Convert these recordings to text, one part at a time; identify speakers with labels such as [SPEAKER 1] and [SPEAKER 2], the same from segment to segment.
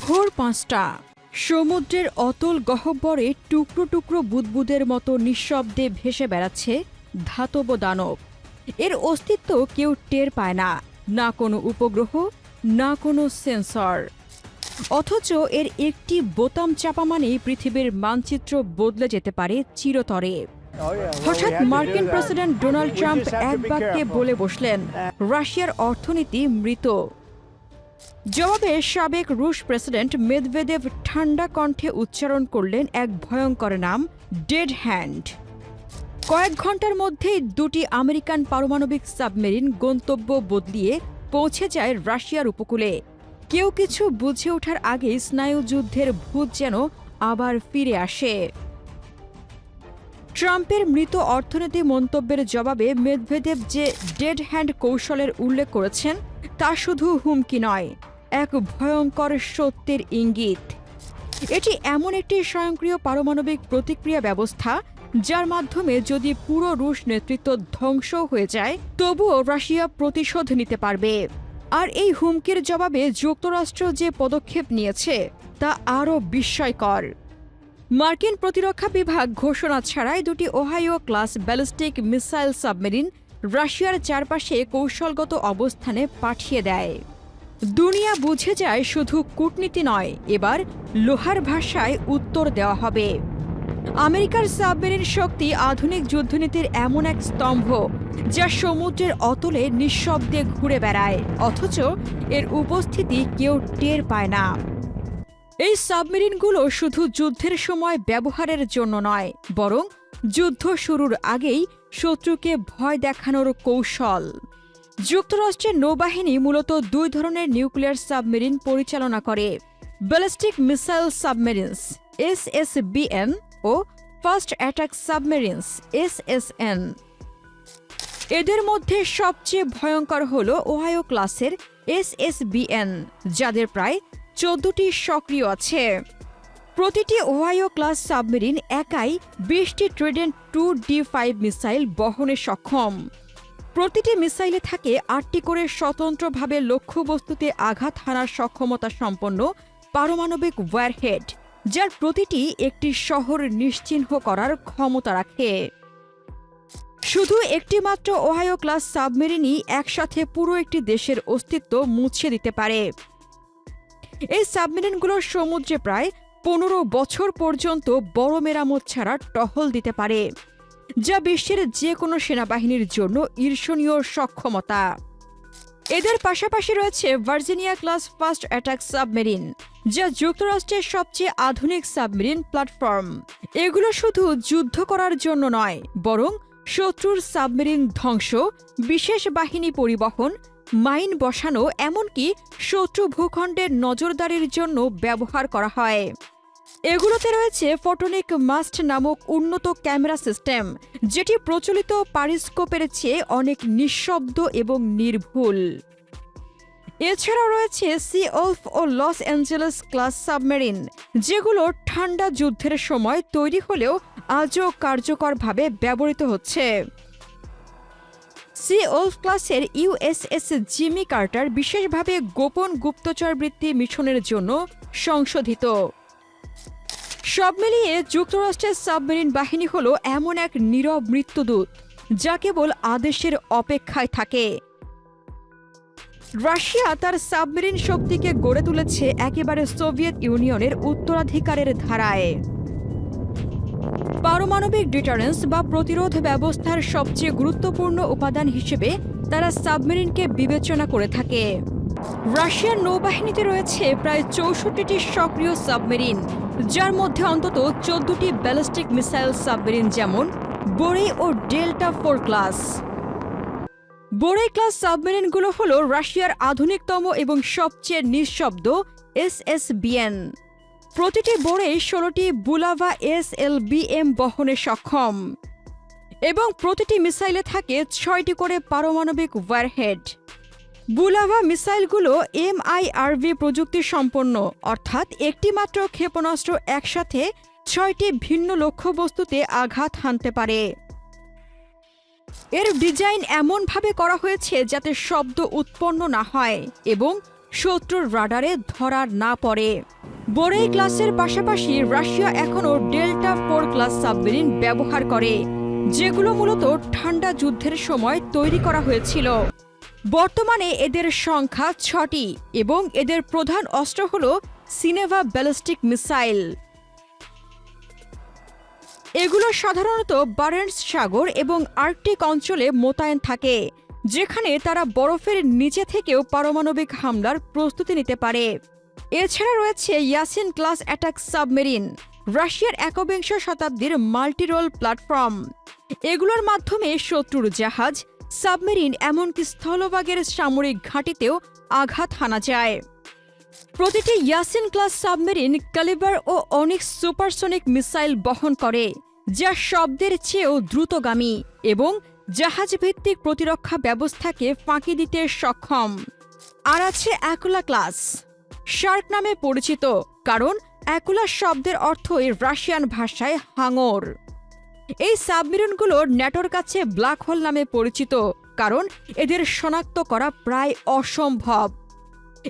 [SPEAKER 1] ভোর পাঁচটা। সমুদ্রের অতল গহ্বরে টুকরো টুকরো বুদবুদের মতো নিঃশব্দে ভেসে বেড়াচ্ছে ধাতব দানব। এর অস্তিত্ব কেউ টের পায় না না কোনো উপগ্রহ, না কোনো সেন্সর। অথচ এর একটি বোতাম চাপা মানেই পৃথিবীর মানচিত্র বদলে যেতে পারে চিরতরে। হঠাৎ মার্কিন প্রেসিডেন্ট ডোনাল্ড ট্রাম্প এক বাক্যে বলে বসলেন, রাশিয়ার অর্থনীতি মৃত। জবাবে সাবেক রুশ প্রেসিডেন্ট মেদভেদেভ ঠান্ডা কণ্ঠে উচ্চারণ করলেন এক ভয়ঙ্কর নাম ডেড হ্যান্ড কয়েক ঘণ্টার মধ্যেই দুটি আমেরিকান পারমাণবিক সাবমেরিন গন্তব্য বদলিয়ে পৌঁছে যায় রাশিয়ার উপকূলে। কেউ কিছু বুঝে ওঠার আগেই স্নায়ুযুদ্ধের ভূত যেন আবার ফিরে আসে। ট্রাম্পের মৃত অর্থনীতি মন্তব্যের জবাবে মেদভেদেব যে ডেড হ্যান্ড কৌশলের উল্লেখ করেছেন তা শুধু হুমকি নয়, এক ভয়ঙ্কর সত্যের ইঙ্গিত। এটি এমন একটি স্বয়ংক্রিয় পারমাণবিক প্রতিক্রিয়া ব্যবস্থা, যার মাধ্যমে যদি পুরো রুশ নেতৃত্ব ধ্বংস হয়ে যায়, তবুও রাশিয়া প্রতিশোধ নিতে পারবে। আর এই হুমকির জবাবে যুক্তরাষ্ট্র যে পদক্ষেপ নিয়েছে, তা আরও বিস্ময়কর। মার্কিন প্রতিরক্ষা বিভাগ ঘোষণা ছাড়াই দুটি Ohio class ballistic missile submarine রাশিয়ার চারপাশে কৌশলগত অবস্থানে পাঠিয়ে দেয়। দুনিয়া বুঝে যায় শুধু কূটনীতি নয়, এবার লোহার ভাষায় উত্তর দেওয়া হবে। আমেরিকার সাবমেরিন শক্তি আধুনিক যুদ্ধনীতির এমন এক স্তম্ভ, যা সমুদ্রের অতলে নিঃশব্দে ঘুরে বেড়ায়, অথচ এর উপস্থিতি কেউ টের পায় না। এই সাবমেরিনগুলো শুধু যুদ্ধের সময় ব্যবহারের জন্য নয়, বরং যুদ্ধ শুরুর আগেই শত্রুকে ভয় দেখানোর কৌশল। যুক্তরাষ্ট্রের নৌবাহিনী মূলত দুই ধরনের নিউক্লিয়ার সাবমেরিন পরিচালনা করে, ব্যালিস্টিক মিসাইল সাবমেরিনস এসএসবিএন ও ফার্স্ট অ্যাটাক সাবমেরিনস এসএসএন এদের মধ্যে সবচেয়ে ভয়ঙ্কর হল ওহায়ো ক্লাসের এস এস এসএসবিএন যাদের প্রায় চোদ্দটি সক্রিয় আছে। প্রতিটি ওহাইও ক্লাস সাবমেরিন একাই বিশটি Trident two D five missile বহনে সক্ষম। প্রতিটি মিসাইলে থাকে আটটি করে স্বতন্ত্রভাবে লক্ষ্যবস্তুতে আঘাত হানার সক্ষমতা সম্পন্ন পারমাণবিক ওয়ারহেড, যার প্রতিটি একটি শহর নিশ্চিহ্ন করার ক্ষমতা রাখে। শুধু একটি মাত্র ওহাইও ক্লাস সাবমেরিনই একসাথে পুরো একটি দেশের অস্তিত্ব মুছে দিতে পারে। এই সাবমেরিনগুলো সমুদ্রে প্রায় পনেরো বছর পর্যন্ত বড় মেরামত ছাড়া টহল দিতে পারে, যা বিশ্বের যে কোনো সেনাবাহিনীর জন্য ঈর্ষণীয় সক্ষমতা। এদের পাশাপাশি রয়েছে Virginia class first attack submarine, যা যুক্তরাষ্ট্রের সবচেয়ে আধুনিক সাবমেরিন প্ল্যাটফর্ম। এগুলো শুধু যুদ্ধ করার জন্য নয়, বরং শত্রুর সাবমেরিন ধ্বংস, বিশেষ বাহিনী পরিবহন, মাইন বসানো, এমনকি শত্রু ভূখণ্ডের নজরদারির জন্য ব্যবহার করা হয়। এগুলোতে রয়েছে ফটোনিক মাস্ট নামক উন্নত ক্যামেরা সিস্টেম, যেটি প্রচলিত পারিস্কোপের চেয়ে অনেক নিঃশব্দ এবং নির্ভুল। এছাড়াও রয়েছে সি ওলফ ও লস অ্যাঞ্জেলেস ক্লাস সাবমেরিন যেগুলো ঠান্ডা যুদ্ধের সময় তৈরি হলেও আজও কার্যকরভাবে ব্যবহৃত হচ্ছে। সি ওলফ ক্লাসের ইউএসএস জিমি কার্টার বিশেষভাবে গোপন গুপ্তচরবৃত্তি মিশনের জন্য সংশোধিত। সব মিলিয়ে যুক্তরাষ্ট্রের সাবমেরিন বাহিনী হল এমন এক নীরব মৃত্যুদূত, যা কেবল আদেশের অপেক্ষায় থাকে। রাশিয়া তার সাবমেরিন শক্তিকে গড়ে তুলেছে একেবারে সোভিয়েত ইউনিয়নের উত্তরাধিকারের ধারায়। পারমাণবিক ডিটারেন্স বা প্রতিরোধ ব্যবস্থার সবচেয়ে গুরুত্বপূর্ণ উপাদান হিসেবে তারা সাবমেরিনকে বিবেচনা করে থাকে। রাশিয়ার নৌবাহিনীতে রয়েছে প্রায় চৌষট্টিটি সক্রিয় সাবমেরিন, যার মধ্যে অন্তত চোদ্দটি ব্যালিস্টিক মিসাইল সাবমেরিন যেমন বোরে ও Delta four class. Borei class সাবমেরিনগুলো হল রাশিয়ার আধুনিকতম এবং সবচেয়ে নিঃশব্দ এস এস এসএসবিএন। প্রতিটি বোরে ষোলোটি বুলাভা এস এল বিএম বহনে সক্ষম এবং প্রতিটি মিসাইলে থাকে ছয়টি করে পারমাণবিক ওয়ারহেড। বুলাভা মিসাইলগুলো এমআইআরভি প্রযুক্তি সম্পন্ন, অর্থাৎ একটি মাত্র ক্ষেপণাস্ত্র একসাথে ছয়টি ভিন্ন লক্ষ্যবস্তুতে আঘাত হানতে পারে। এর ডিজাইন এমনভাবে করা হয়েছে যাতে শব্দ উৎপন্ন না হয় এবং শত্রুর রাডারে ধরার না পড়ে। বোরেই ক্লাসের পাশাপাশি রাশিয়া এখনও ডেল্টা ফোর ক্লাস সাবমেরিন ব্যবহার করে, যেগুলো মূলত ঠান্ডা যুদ্ধের সময় তৈরি করা হয়েছিল। বর্তমানে এদের সংখ্যা ছটি এবং এদের প্রধান অস্ত্র হল সিনেভা ব্যালিস্টিক মিসাইল। এগুলো সাধারণত বারেন্টস সাগর এবং আর্কটিক অঞ্চলে মোতায়েন থাকে, যেখানে তারা বরফের নিচে থেকেও পারমাণবিক হামলার প্রস্তুতি নিতে পারে। এছাড়া রয়েছে ইয়াসিন ক্লাস অ্যাটাক সাবমেরিন, রাশিয়ার একবিংশ শতাব্দীর মাল্টিরোল প্ল্যাটফর্ম। এগুলোর মাধ্যমে শত্রুর জাহাজ সাবমেরিন এমনকি স্থলভাগের সামরিক ঘাঁটিতেও আঘাত হানা যায়। প্রতিটি ইয়াসিন ক্লাস সাবমেরিন ক্যালিবার ও অনেক সুপারসনিক মিসাইল বহন করে, যা শব্দের চেয়েও দ্রুতগামী এবং জাহাজ ভিত্তিক প্রতিরক্ষা ব্যবস্থাকে ফাঁকি দিতে সক্ষম। আর আছে অ্যাকুলা ক্লাস। শার্ক নামে পরিচিত, কারণ অ্যাকুলা শব্দের অর্থই রাশিয়ান ভাষায় হাঙর। এই সাবমেরিনগুলো ন্যাটোর কাছে ব্ল্যাক হোল নামে পরিচিত, কারণ এদের শনাক্ত করা প্রায় অসম্ভব।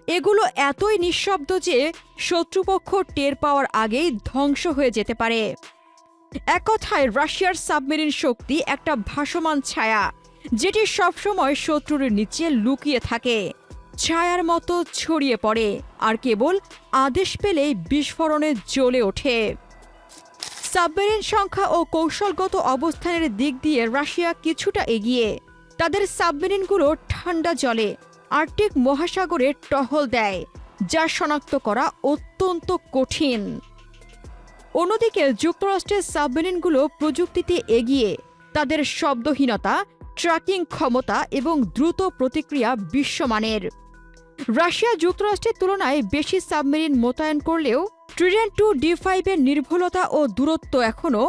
[SPEAKER 1] এগুলো এতই নিঃশব্দ যে শত্রুপক্ষ টের পাওয়ার আগেই ধ্বংস হয়ে যেতে পারে। এক কথায়, রাশিয়ার সাবমেরিন শক্তি একটা ভাসমান ছায়া, যেটি সবসময় শত্রুর নিচে লুকিয়ে থাকে, ছায়ার মতো ছড়িয়ে পড়ে, আর কেবল আদেশ পেলেই বিস্ফোরণে জ্বলে ওঠে। সাবমেরিন সংখ্যা ও কৌশলগত অবস্থানের দিক দিয়ে রাশিয়া কিছুটা এগিয়ে। তাদের সাবমেরিনগুলো ঠান্ডা জলে আর্কটিক মহাসাগরে টহল দেয়, যা শনাক্ত করা অত্যন্ত কঠিন। অন্যদিকে যুক্তরাষ্ট্রের সাবমেরিনগুলো প্রযুক্তিতে এগিয়ে, তাদের শব্দহীনতা, ট্র্যাকিং ক্ষমতা এবং দ্রুত প্রতিক্রিয়া বিশ্বমানের। রাশিয়া যুক্তরাষ্ট্রের তুলনায় বেশি সাবমেরিন মোতায়েন করলেও ট্রিডেন টু ডি ফাইভের নির্ভুলতা ও দূরত্ব এখনও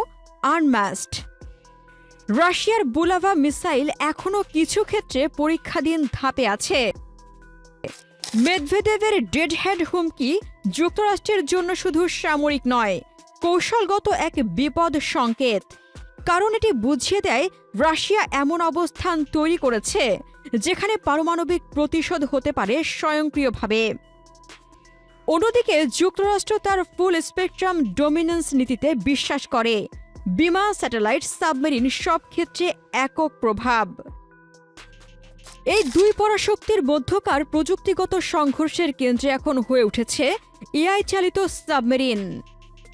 [SPEAKER 1] আনম্যাস্ট রাশিয়ার বুলাভা মিসাইল এখনও কিছু ক্ষেত্রে পরীক্ষাধীন ধাপে আছে। মেদভেদেবের ডেড হ্যান্ড হুমকি যুক্তরাষ্ট্রের জন্য শুধু সামরিক নয়, কৌশলগত এক বিপদ সংকেত। কারণ এটি বুঝিয়ে দেয়, রাশিয়া এমন অবস্থান তৈরি করেছে, যেখানে পারমাণবিক প্রতিশোধ হতে পারে স্বয়ংক্রিয়ভাবে। অন্যদিকে, যুক্তরাষ্ট্র তার ফুল স্পেকট্রাম ডোমিনেন্স নীতিতে বিশ্বাস করে। বিমান, স্যাটেলাইট, সাবমেরিন সব ক্ষেত্রে একক প্রভাব। এই দুই পরাশক্তির মধ্যকার প্রযুক্তিগত সংঘর্ষের কেন্দ্রে এখন হয়ে উঠেছে এআই চালিত সাবমেরিন,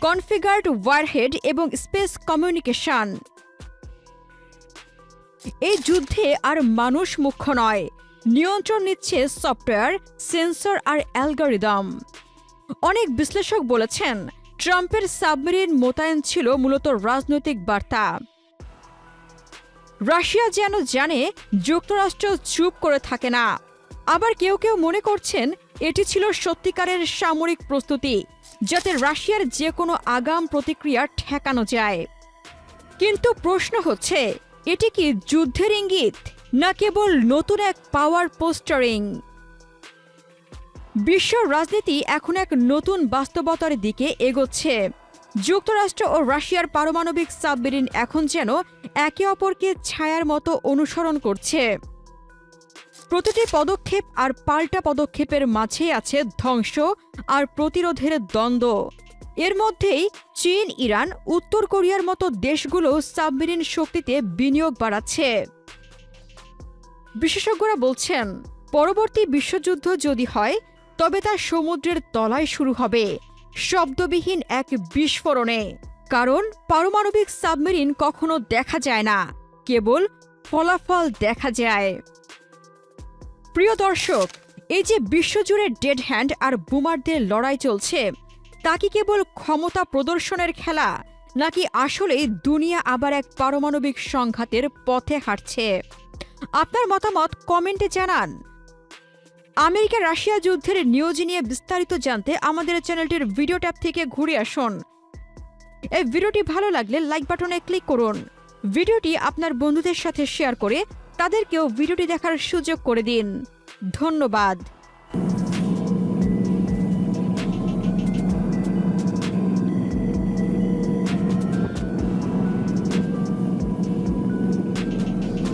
[SPEAKER 1] কনফিগার্ড ওয়ারহেড এবং স্পেস কমিউনিকেশন। এই যুদ্ধে আর মানুষ মুখ্য নয় নিয়ন্ত্রণ নিচ্ছে সফটওয়্যার, সেন্সর আর অ্যালগোরিদম। অনেক বিশ্লেষক বলেছেন, ট্রাম্পের সাবমেরিন মোতায়েন ছিল মূলত রাজনৈতিক বার্তা। রাশিয়া যেন জানে, যুক্তরাষ্ট্র চুপ করে থাকে না। আবার কেউ কেউ মনে করছেন, এটি ছিল সত্যিকারের সামরিক প্রস্তুতি, যাতে রাশিয়ার যে কোনো আগাম প্রতিক্রিয়া ঠেকানো যায়। কিন্তু প্রশ্ন হচ্ছে, এটি কি যুদ্ধের ইঙ্গিত? না কেবল নতুন এক পাওয়ার পোস্টারিং বিশ্ব রাজনীতি এখন এক নতুন বাস্তবতার দিকে এগোচ্ছে। যুক্তরাষ্ট্র ও রাশিয়ার পারমাণবিক সাবমেরিন এখন যেন একে অপরকে ছায়ার মতো অনুসরণ করছে। প্রতিটি পদক্ষেপ আর পাল্টা পদক্ষেপের মাঝে আছে ধ্বংস আর প্রতিরোধের দ্বন্দ্ব। এর মধ্যেই চীন, ইরান, উত্তর কোরিয়ার মতো দেশগুলো সাবমেরিন শক্তিতে বিনিয়োগ বাড়াচ্ছে। বিশেষজ্ঞরা বলছেন, পরবর্তী বিশ্বযুদ্ধ যদি হয়, তবে তা সমুদ্রের তলায় শুরু হবে। শব্দবিহীন এক বিস্ফোরণে। কারণ, পারমাণবিক সাবমেরিন কখনো দেখা যায় না, কেবল ফলাফল দেখা যায়। প্রিয় দর্শক, এই যে বিশ্বজুড়ে ডেড হ্যান্ড আর বুমারদের লড়াই চলছে, তা কি কেবল ক্ষমতা প্রদর্শনের খেলা, নাকি আসলেই দুনিয়া আবার এক পারমাণবিক সংঘাতের পথে হাঁটছে? আপনার মতামত কমেন্টে জানান। আমেরিকা রাশিয়া যুদ্ধের নিউজ নিয়ে বিস্তারিত জানতে আমাদের চ্যানেলটির ভিডিও ট্যাব থেকে ঘুরে আসুন। এই ভিডিওটি ভালো লাগলে লাইক বাটনে ক্লিক করুন। ভিডিওটি আপনার বন্ধুদের সাথে শেয়ার করে তাদেরকেও ভিডিওটি দেখার সুযোগ করে দিন। ধন্যবাদ।